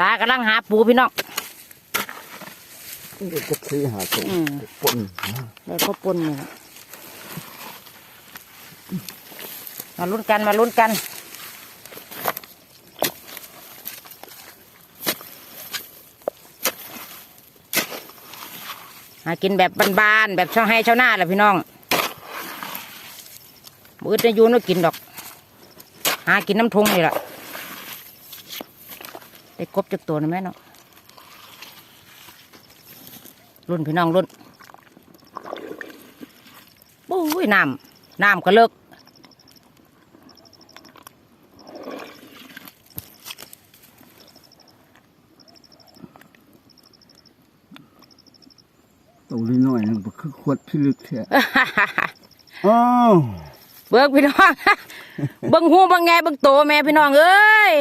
ตากำลังหาปูพี่น้องเด็กจะซื้อหาส่งอืมปนได้ข้าวปุ้นนี่ล่ะมาลุ้นกันมาลุ้นกันหากินแบบบ้านๆแบบชาวให้ชาวนาแหละพี่น้องมือจะอยูนกกินดอก หากินน้ำทงนี่แหละ ได้กบจากตัวนะแม่เนาะรุ่นพี่น้องรุ่นปุ้ยน้ำน้ำก็เลิกตัวนิดหน่อยนึงมันคือขวดที่ลึกแท้อ้าวเบิกพี่น้องเบิ่งหูเบิ่งไงเบิ่งโตแม่พี่น้องเอ้ย